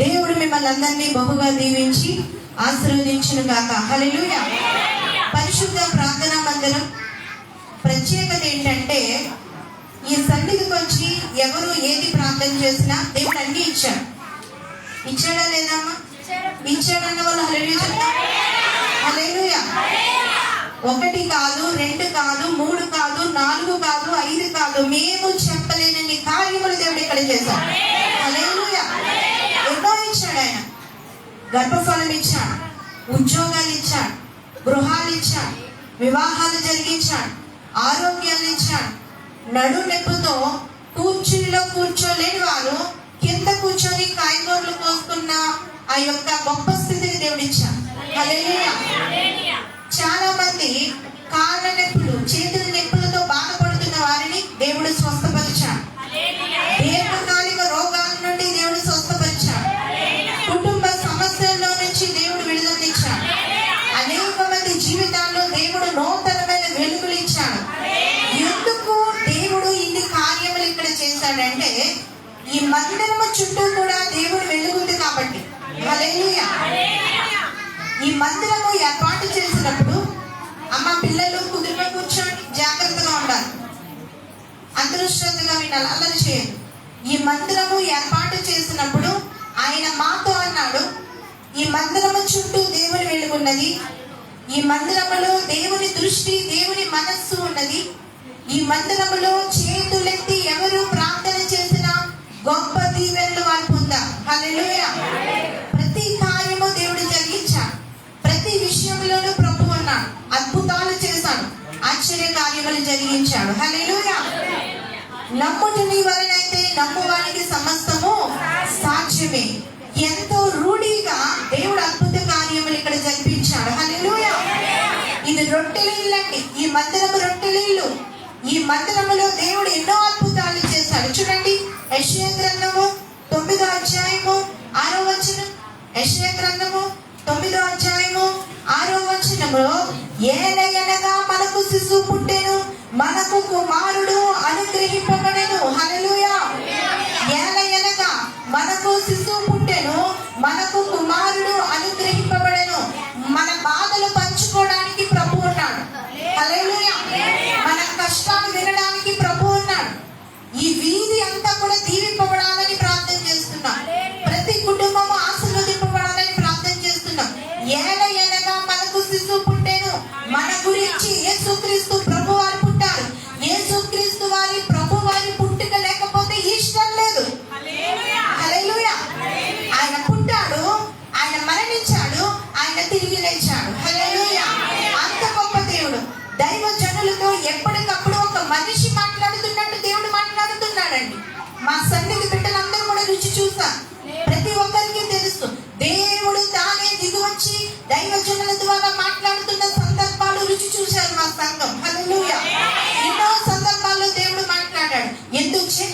దేవుడు మిమ్మల్ని అందరినీ బహుగా దీవించి ఆశీర్వదించును గాక. హల్లెలూయా. పరిశుద్ధ ప్రార్థనా మందిరం. ప్రత్యేకత ఏంటంటే ఈ సన్నిధికి వచ్చి ఎవరు ఏది ప్రార్థన చేసినా దేవుడు అన్ని ఇచ్చాడు. ఇచ్చాడా లేదమ్మా ఇచ్చాడన్న వాళ్ళు హల్లెలూయా చెప్తారు? ఒకటి కాదు రెండు కాదు మూడు కాదు నాలుగు కాదు ఐదు కాదు. మేము చెప్పలేనన్ని కార్యములు దేవుడు ఇక్కడ చేశాడు. హల్లెలూయా. ఇచ్చాడు ఆయన గర్భఫలం ఇచ్చాడు ఉద్యోగాలు ఇచ్చాడు గృహాలు ఇచ్చాడు వివాహాలు జరిగించాడు ఆరోగ్యాలు ఇచ్చాడు. నడు నొప్పుతో కూర్చునిలో కూర్చోలేని వారు కింద కూర్చొని కాయగూరలు కోసుకున్న ఆ యొక్క గొప్ప స్థితిని దేవుడు ఇచ్చాడు హల్లెలూయా. చాలా మంది కాళ్ళ నొప్పులు చేతుల నొప్పులతో బాధపడుతున్న వారిని దేవుడు స్వస్థపరిచాడు. దీర్ఘకాలిక రోగాల నుండి దేవుడు స్వస్థపరిచాడు. ఇక్కడ ఈ మందిరము చుట్టూ కూడా దేవుడు వెలుగుంది కాబట్టి. ఈ మందిరము ఏర్పాటు చేసినప్పుడు అమ్మ పిల్లలు కుదురుగా కూర్చోండి జాగ్రత్తగా ఉండాలి. అందరూ శ్రద్ధగా వినాలి అల్లరి చేయండి. ఈ మందిరము ఏర్పాటు చేసినప్పుడు ఆయన మాతో అన్నాడు ఈ మందిరము చుట్టూ దేవుని వెలుగున్నది. ఈ మందిరములో దేవుని దృష్టి దేవుని మనస్సు ఉన్నది. ఈ మందిరములో చేతులెత్తి గొప్ప దీవెనలు వారు పొందారు హల్లెలూయా. ప్రతి కార్యము దేవుడు జరిగించాడు. ప్రతి విషయంలోనూ ప్రభు ఉన్నాడు. అద్భుతాలు చేశాడు. ఆశ్చర్య కార్యములు జరిగించాడు. హల్లెలూయా. నమ్ముటిని వలనైతే నమ్మువానికి సమస్తము సాధ్యమే. ఎంతో రూఢీగా దేవుడు అద్భుత కార్యములు ఇక్కడ జరిపించాడు. హల్లెలూయా. ఇది రొట్టెలు ఇల్లండి. ఈ మందిరము రొట్టెలు ఇల్లు. ఈ మందిరములో దేవుడు ఎన్నో అద్భుతాలు చేశాడు. చూడండి యశ్వ గ్రంథము తొమ్మిదో అధ్యాయము ఆరో వచనం. యశ్వ గ్రంథము తొమ్మిదో అధ్యాయము ఆరో వచనములో ఏలయనగా మనకు శిశువు పుట్టెను మనకు కుమారుడు అనుగ్రహింపబడెను. హల్లెలూయా. ఏలయనగా మనకు శిశువు పుట్టెను మనకు కుమారుడు అనుగ్రహింపబడెను. మన బాధలు పంచుకోవడానికి ప్రభు ఉన్నాడు. హలలుయా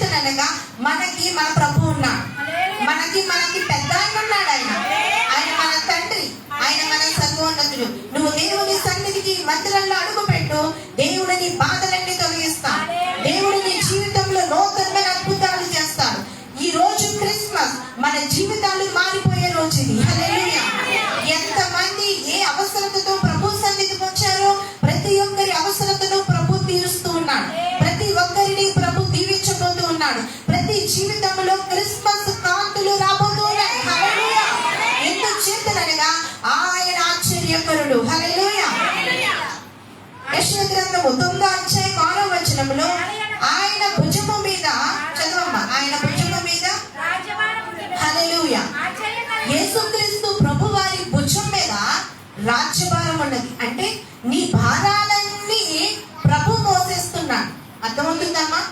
చేతనగా మనకి మన ప్రభు ఉన్నాడు. మనకి మనకి పెద్ద ఆయన ఉన్నాడు ఆయన. ఆయన మన తండ్రి. ఆయన మన సర్వోన్నతుడు. నువ్వు దేవుని సన్నిధికి మందిరంలో అడుగు పెట్టు దేవుడు నీ బాధలన్నీ తొలగిస్తాడు దేవుడు నీ జీవితంలో నూతనమైన అద్భుతాలు చేస్తాడు. ఈ రోజు క్రిస్మస్ మన జీవితాలు మారిపోయే గ్రంథము తొమ్మిదో అధ్యాయం ఆరో వచనములో? ఆయన భుజము మీద చదవమ్మ ఆయన భుజము మీద? హల్లెలూయా. యేసుక్రీస్తు ప్రభు వారి భుజం మీద రాజ్యభారం ఉన్నది. అంటే నీ భారాలన్నీ ప్రభు మోసేస్తున్నాడు. అర్థమవుతుందమ్మా?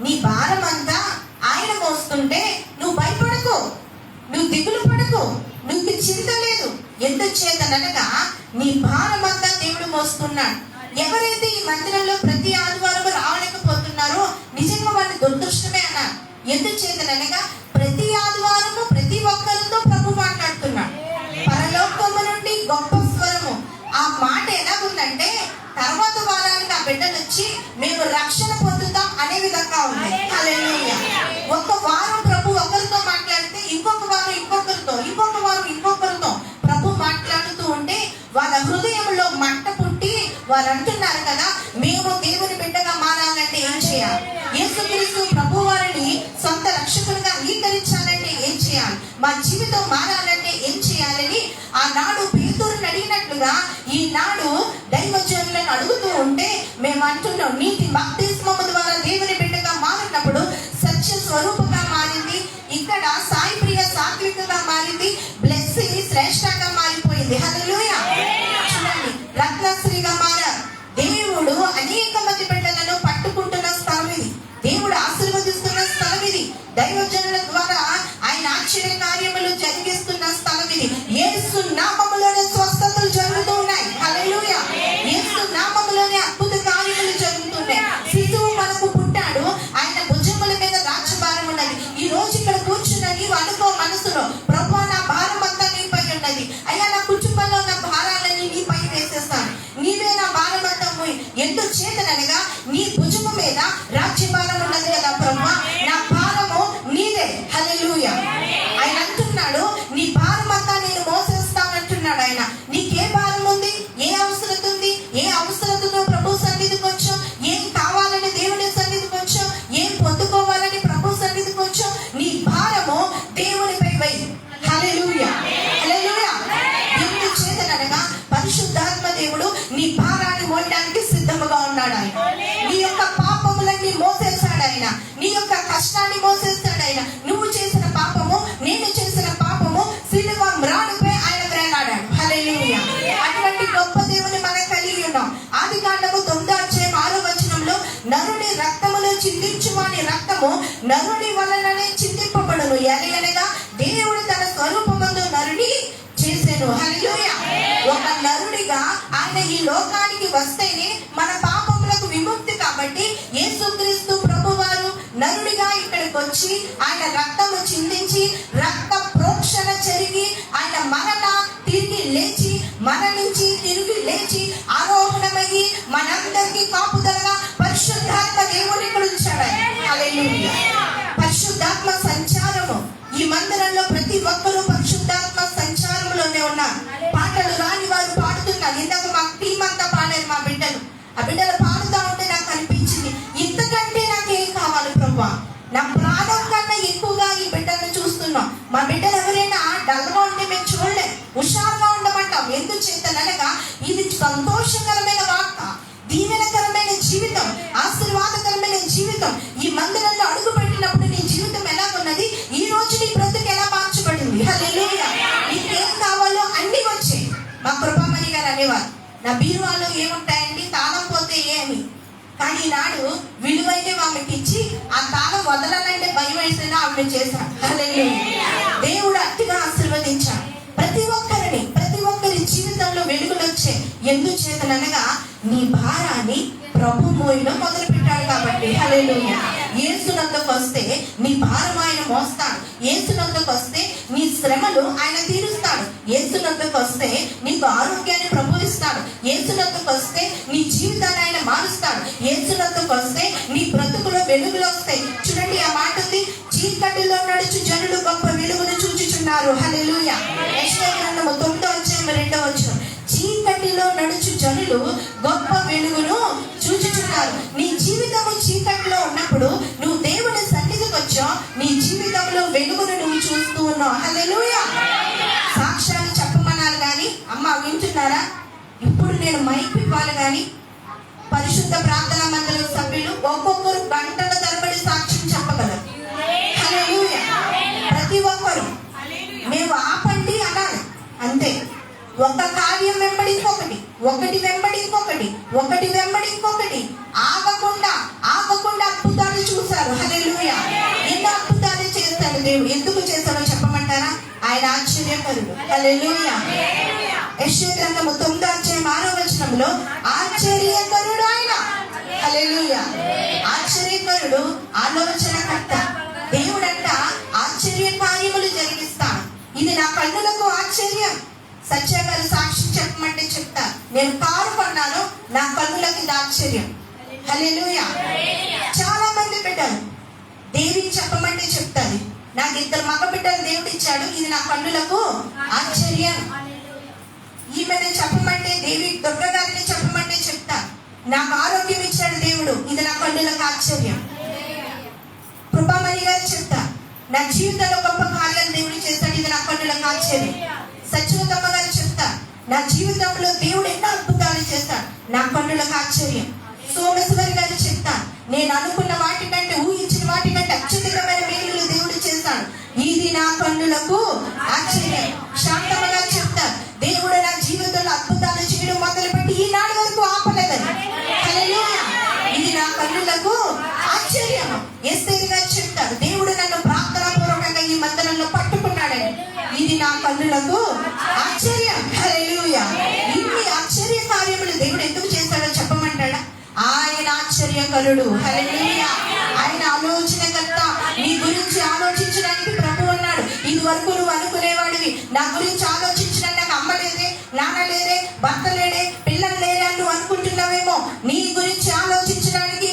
నీ భారం అంతా ఆయన మోస్తుంటే నువ్వు భయపడకు. నువ్వు దిగులు పడకు. నువ్వు చింత లేదు. ఎందుకు చేతనగా నీ భారం అంతా దేవుడు మోస్తున్నాడు. ఎవరైతే ఈ మందిరంలో ప్రతి ఆదివారం రావలేకపోతున్నారో నిజంగా వాళ్ళని దురదృష్టమే అన్నారు. ఎందుకు చేతనగా ప్రతి ఆదివారము ప్రతి ఒక్కరితో ప్రభు మాట్లాడుతున్నాడు పరలోకము నుండి గొప్ప స్వరము. ఆ మాట ఎలాగుందంటే తర్వాత వారానికి ఆ బిడ్డలు వచ్చి మేము రక్షణ పొందుతాం అనే విధంగా ఉంది. ఒక ఒక్క వారం ప్రభు ఒకరితో మాట్లాడితే ఇంకొక వారం ఇంకొకరితో ఇంకొక వారు ఇంకొక వారు అంటున్నారు కదా మేము దేవుని బిడ్డగా మారాలంటే ఏం చేయాలి? యేసుక్రీస్తు ప్రభు వారిని సొంత రక్షకులుగా అంగీకరించాలంటే ఏం చేయాలి? మా జీవితం మారాలంటే ఏం చేయాలని ఆనాడు పేదూరుని అడిగినట్లుగా ఈనాడు దైవజనులను అడుగుతూ ఉంటే మేము అంటున్నాం నీతి బాప్తిస్మము ద్వారా దేవుని బిడ్డగా మారినప్పుడు సత్య స్వరూపంగా మారింది ఇక్కడ సాయి ప్రియ సాత్వికగా మారింది బ్లెస్సి శ్రేష్టంగా మారిపోయింది. దేవుడు అనేక మంది బిడ్డలను పట్టుకుంటున్న స్థలం ఇది. దేవుడు ఆశీర్వదిస్తున్న స్థలం ఇది. దైవజనుల ద్వారా ఆయన ఆశ్చర్య కార్యములు జరిగిస్తున్న స్థలం ఇది. ఏసున్న వాని రక్తము నరుని వలననే చిందింపబడును ఎనగా దేవుడు తన స్వరూపమందు నరుని చేసెను. హల్లెలూయా. ఒక నరుడిగా ఆయన ఈ లోకానికి వస్తేనే మన పాపములకు విముక్తి కాబట్టి యేసుక్రీస్తు ప్రభువారు నరుడిగా ఇక్కడికి వచ్చి ఆయన రక్తము చిందించి రక్త ప్రోక్షణ జరిగి ఆయన మరణ తిరిగి లేచి మరణించి తిరిగి లేచి ఆరోహణమయ్యి మనందరికీ కాపు మా బిడ్డలు ఎవరైనా డల్గా ఉంటే మేము చూడలేం హుషారుగా ఉండమంటాం. ఎందుకు చేతనగా ఇది సంతోషకరమైన వార్త దీవెనకరమైన జీవితం ఆశీర్వాదకరమైన జీవితం. ఈ మందిరంలో అడుగు పెట్టినప్పుడు నీ జీవితం ఎలా ఉన్నది ఈ రోజు నీ బ్రతుకు ఎలా మార్చబడింది? నీకేం కావాలో అన్ని వచ్చాయి. మా కృపామణి గారు అనేవారు నా బీరువాలో ఏముంటాయి? కానీ ఈనాడు విలువైన ఆమెకి ఇచ్చి ఆ తాళం వదలాలంటే భయం వేసినా ఆమె చేశాడు దేవుడు అతిగా ఆశీర్వదించాడు. ప్రతి ఒక్కరిని ప్రతి ఒక్కరి జీవితంలో వెలుగులు వచ్చే ఎందుకు చేతనగా నీ భారాన్ని ప్రభు మోయిలో మొదలు పెట్టాడు కాబట్టి. హలే యేసు వస్తే నీ భారం ఆయన మోస్తాడు. ఏసునందుకు వస్తే నీ శ్రమలు ఆయన తీరుస్తాడు. ఏసునందుకు వస్తే నీకు ఆరోగ్యాన్ని ప్రభు ఏసునందుకు వస్తే నీ జీవితాన్ని ఆయన మారుస్తాడు. ఏసునందుకు వస్తే నీ బ్రతుకులో వెలుగులు వస్తాయి. చూడండి ఆ మాట ఉంది. చీకటిలో నడుచు జనులు గొప్ప వెలుగును చూచుచున్నారు. హల్లెలూయా. యెషయా గ్రంథము తొమ్మిదో అధ్యాయం రెండో వచనం. చీకటిలో నడుచు జనులు గొప్ప వెలుగును చూచుచున్నారు నీ జీవితము చీకటిలో ఉన్నప్పుడు నువ్వు దేవుని సన్నిధికి వచ్చావు. నీ జీవితంలో వెలుగును నువ్వు చూస్తూ ఉన్నావు. హల్లెలూయా. సాక్ష్యాలు చెప్పమన్నారు కానీ అమ్మ వింటున్నారా? ఇప్పుడు నేను మైక్ ఇవ్వాలి కానీ పరిశుద్ధ ప్రార్థన మండలి సభ్యులు ఒక్కొక్కరు గంటల తరబడి సాక్ష్యం చెప్పగలరు. ప్రతి ఒక్కరు. మేము ఆపండి అనాలి అంతే. ఒక కార్యం వెంబడి ఇంకొకటి ఒకటి వెంబడి ఇంకొకటి ఒకటి వెంబడి ఇంకొకటి. ఆగకుండా ఆగకుండా అద్భుతాలు చూశారు. హల్లెలూయా. ఎన్నో అద్భుతాలు చేస్తాడు దేవుడు? ఎందుకు చేస్తాడో చెప్పమంటారా? ఆయన ఆశ్చర్యకరుడు హల్లెలూయా. యెషయా గ్రంథము తొమ్మిదో అధ్యాయం ఆరో వచనంలో ఆశ్చర్యకరుడు ఆయన. హల్లెలూయా. ఆశ్చర్యకరుడు ఆలోచనకర్త. దేవుడంట ఆశ్చర్య కార్యములు జరిగిస్తాడు ఇది నా కన్నులకు ఆశ్చర్యం. సత్య గారు సాక్షి చెప్పమంటే చెప్తా. నేను కారు కొన్నాను నా కన్నులకి ఇది ఆశ్చర్యం హల్లెలూయా. చాలా మంది బిడ్డలు దేవిని చెప్పమంటే చెప్తాది. నాకు ఇద్దరు మగ బిడ్డలు దేవుడు ఇచ్చాడు ఇది నా కన్నులకు ఆశ్చర్యం. ఈమెను చెప్పమంటే దేవి దుర్గగారిని చెప్పమంటే చెప్తా. నాకు ఆరోగ్యం ఇచ్చాడు దేవుడు ఇది నా కన్నులకు ఆశ్చర్యం. కృపామణి గారు చెప్తా. నా జీవితంలో గొప్ప కార్యాలు దేవుడు చేస్తాడు ఇది నా కన్నులకు ఆశ్చర్యం. సచివతమ్మ గారు చెప్తా నా జీవితంలో దేవుడు ఎన్నో అద్భుతాలు చేస్తాడు. నా పనులకు ఆశ్చర్యం. సోమేశ్వరి గారు చెప్తాను నేను అనుకున్న వాటికంటే ఊహించిన వాటికంటే అత్యధికమైన మేలులు దేవుడు చేస్తాడు. ఇది నా పనులకు ఆశ్చర్యం. శాంతమ్మ గారు చెప్తారు. నా కన్నులకు ఆశ్చర్యం. ఇన్ని ఆశ్చర్య కార్యములు దేవుడు ఎందుకు చేస్తాడో చెప్పమంటాడా? ఆయన ఆశ్చర్యకరుడు హల్లెలూయా. ఆయన ఆలోచనకర్త. నీ గురించి ఆలోచించడానికి ప్రభు ఉన్నాడు. ఇది వరకు నువ్వు అనుకునేవాడివి. నా గురించి ఆలోచించడానికి నాకు అమ్మ లేదే నాన్న లేదే భర్త లేడే పిల్లలు లేరే అని నువ్వు అనుకుంటున్నావేమో. నీ గురించి ఆలోచించడానికి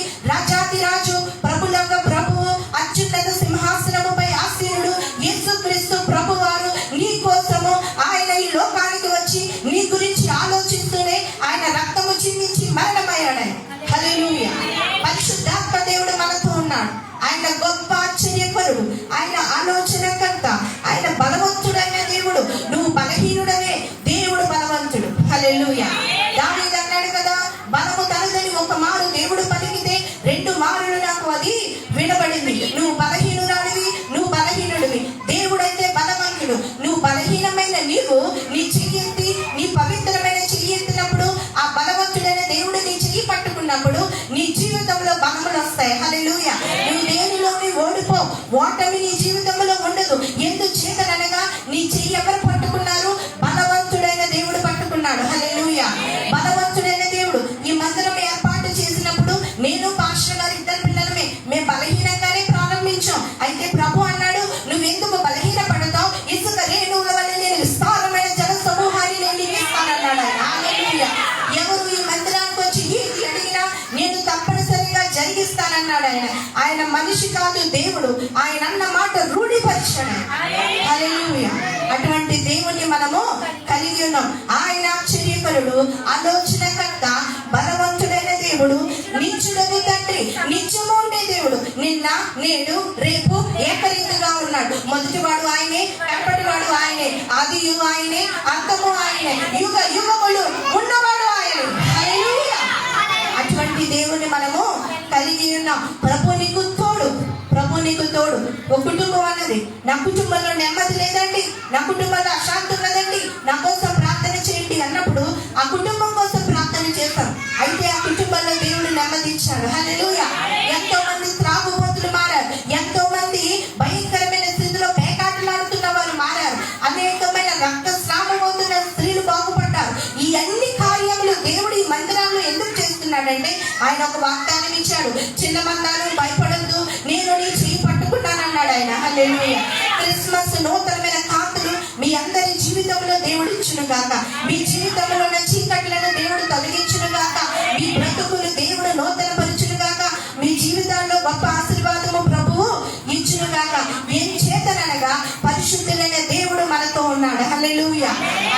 ఆశ్చర్యకరుడు ఆయన ఆలోచనకర్త ఆయన బలవంతుడైన దేవుడు. నువ్వు బలహీనుడవే దేవుడు బలవంతుడు. హల్లెలూయా. దాని అన్నాడు కదా బలము తనదని ఒక మారు దేవుడు పలికితే రెండు మారులు నాకు అది వినబడింది. నువ్వు బలహీనురాలివి నువ్వు బలహీనుడివి. దేవుడైతే బలవంతుడు. నువ్వు బలహీనమైన నీవు నీ చెయ్యెత్తి నీ పవిత్రమైన చెయ్యెత్తినప్పుడు ఆ బలవంతుడైన దేవుడు నీ చెయ్యి పట్టుకున్నప్పుడు నీ జీవితంలో బలములు వస్తాయి. హల్లెలూయా. ఓటమి నీ జీవితంలో మనిషి కాదు దేవుడు. ఆయన అన్న మాట రూఢిపరిచాడు. అటువంటి దేవుణ్ణి మనము కలిగి ఉన్నాం. ఆయన ఆశ్చర్యకరుడు ఆలోచనకర్త బలవంతుడైన దేవుడు నిత్యుడగు తండ్రి నిత్యము ఉండే దేవుడు. నిన్న నేడు రేపు ఏకరీతిగా ఉన్నాడు. మొదటివాడు ఆయనే కడపటివాడు ఆయనే? ఆది ఆయనే అంతము ఆయనే. యుగ యుగములు ఉన్నవాడు ఆయనే. అటువంటి దేవుని మనము కలిగి ఉన్నాం. ప్రభు నీకు నీకు తోడు ఒక కుటుంబం అన్నది. నా కుటుంబంలో నెమ్మది లేదండి. నా కుటుంబంలో అశాంతి ఉన్నదండి. నా కోసం ప్రార్థన చేయండి అన్నప్పుడు ఆ కుటుంబం కోసం ప్రార్థన చేస్తాం. అయితే ఆ కుటుంబంలో దేవుడు నెమ్మది ఇచ్చాడు హల్లెలూయా. ఎంతో మంది త్రాగుబోతులు మారారు. ఎంతో మంది భయంకరమైన స్థితిలో పేకాటలాడుతున్న వారు మారారు. అనేకమైన రక్తస్రావం అవుతున్న స్త్రీలు బాగుపడ్డారు. ఈ అన్ని కార్యములు దేవుడు ఈ మందిరాల్లో ఎందుకు చేస్తున్నాడంటే ఆయన ఒక వాగ్దానం ఇచ్చాడు చిన్న మందాలు భయపడద్దు అన్నాడు ఆయన క్రిస్మస్ నూతనమైన కాంతులు మీ అందరి జీవితంలో దేవుడు ఇచ్చును గాక. మీ జీవితంలో ఉన్న చీకట్లను దేవుడు తొలగించును గాక. మీ బ్రతుకులు దేవుడు నూతనపరచును గాక. మీ జీవితాల్లో గొప్ప ఆశీర్వాదము ప్రభువు ఇచ్చును గాక. ఏం చేతనగా పరిశుద్ధులైన దేవుడు మనతో ఉన్నాడు. హల్లెలూయ.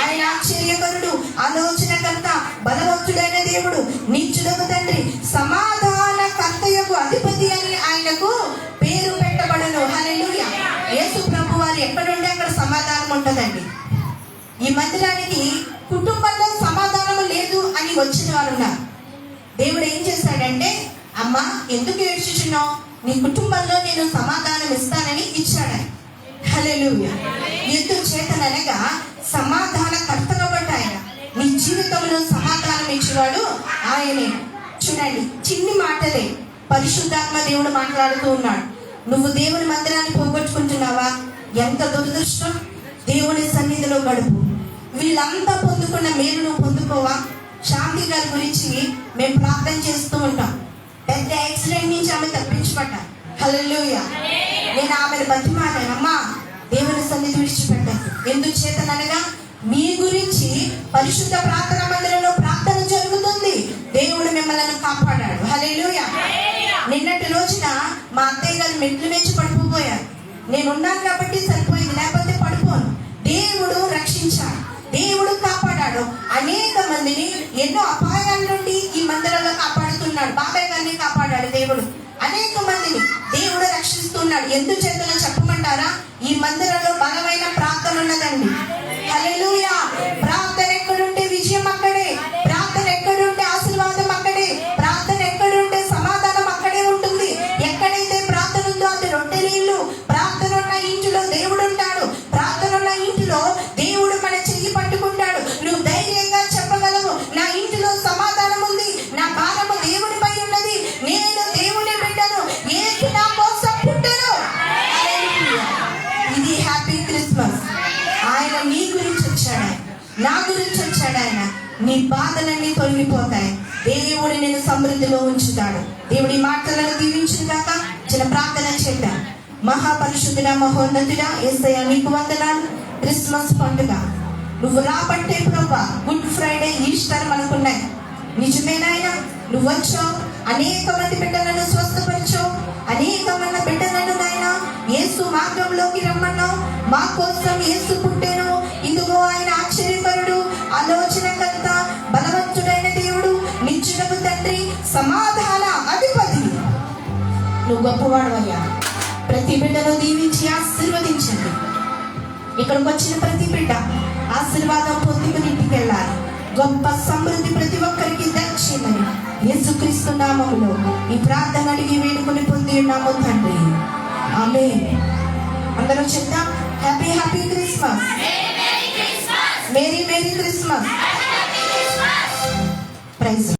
ఆయన ఆశ్చర్యకరుడు ఆలోచనకర్త బలవంతుడైన దేవుడు నిత్యుడకు తండ్రి సమాధాన కర్తయ్యకు అధిపతి అని ఆయనకు పేరు పెట్టబడను. హలెలుయ యేసు ప్రభు వారు ఎక్కడుంటే అక్కడ సమాధానం ఉంటుందండి. ఈ మందిరానికి కుటుంబంలో సమాధానం లేదు అని వచ్చిన వారు ఉన్నారు. దేవుడు ఏం చేశాడంటే అమ్మా ఎందుకు ఏడ్చుచున్నావు? నీ కుటుంబంలో నేను సమాధానం ఇస్తానని ఇచ్చాడు హలెలుయ ఎందుకు చేతననగా సమాధాన కర్తగబడ్డ ఆయన నీ జీవితంలో సమాధానం ఇచ్చేవాడు ఆయనే. చూడండి చిన్ని మాటలే. పరిశుద్ధాత్మ దేవుడు మాట్లాడుతూ ఉన్నాడు. నువ్వు దేవుని మందిరాన్ని పోగొట్టుకుంటున్నావా? ఎంత దురదృష్టం? దేవుని సన్నిధిలో గడుపు. వీళ్ళంతా పొందుకున్న మేలు నువ్వు పొందుకోవా? శాంతి గారి గురించి మేము ప్రార్థన చేస్తూ ఉంటాం. పెద్ద యాక్సిడెంట్ నుంచి ఆమె తప్పించబడ్డ. హల్లెలూయా. నేను ఆమెను బతిమాడాను అమ్మా దేవుని సన్నిధి విడిచిపెట్టాను ఎందుకు చేతనగా మీ గురించి పరిశుద్ధ ప్రార్థన మందిరంలో ప్రార్థన జరుగుతుంది. దేవుడు మిమ్మల్ని కాపాడాడు. హల్లెలూయా. మా అత్తయ్య గారు మెట్లు వేచి పడిపోయారు. నేను ఉన్నాను కాబట్టి సరిపోయింది లేకపోతే పడిపోను. దేవుడు రక్షించాడు దేవుడు కాపాడాడు. అనేక మందిని ఎన్నో అపాయాల నుండి ఈ మందిరంలో కాపాడుతున్నాడు. బాబాయ్ గారిని కాపాడాడు దేవుడు. అనేక మందిని దేవుడు రక్షిస్తున్నాడు. ఎందుచేతనో చెప్పమంటారా? ఈ మందిరంలో బలమైన ప్రార్థన ఉన్నదండి. హల్లెలూయా. నీ బాధలన్నీ తొలగిపోతాయి. దేవుడు నేను సమృద్ధిలో ఉంచుతాడు. దేవుడి మాటలను దీవించిన కాక చిన్న ప్రార్థన చేద్దాం. మహాపరిశుద్ధుడ మహోన్నతుడ ఏసయ్య నీకు వందనాలు. క్రిస్మస్ పండుగ. నువ్వు రాబట్టే ప్రభా గుడ్ ఫ్రైడే ఈస్టర్ మనకున్నాయి. నిజమేనాయన నువ్వు వచ్చావు. అనేక మంది బిడ్డలను స్వస్థపరిచావు. అనేక మంది బిడ్డలను నాయన యేసు మార్గంలోకి రమ్మన్నావు. మా కోసం యేసు పుట్టేను. ఇందుకో ఆయన ఆశ్చర్యపరుడు ఆలోచన తండ్రి సమాధాన అధిపతి. నువ్వు గొప్పవాడవయ్యా. ప్రతి బిడ్డను దీవించి ఆశీర్వదించండి. ఇక్కడికి వచ్చిన ప్రతి బిడ్డ ఆశీర్వాదం పొందుకుని ఇంటికి వెళ్ళాలి. గొప్ప సమృద్ధి ప్రతి ఒక్కరికి దయచేయమని యేసుక్రీస్తు నామములో ఈ ప్రార్థన అడిగి వేడుకొని పొంది ఉన్నాము తండ్రి. ఆమె అందరూ చెప్తాం happy happy Christmas merry merry Christmas prize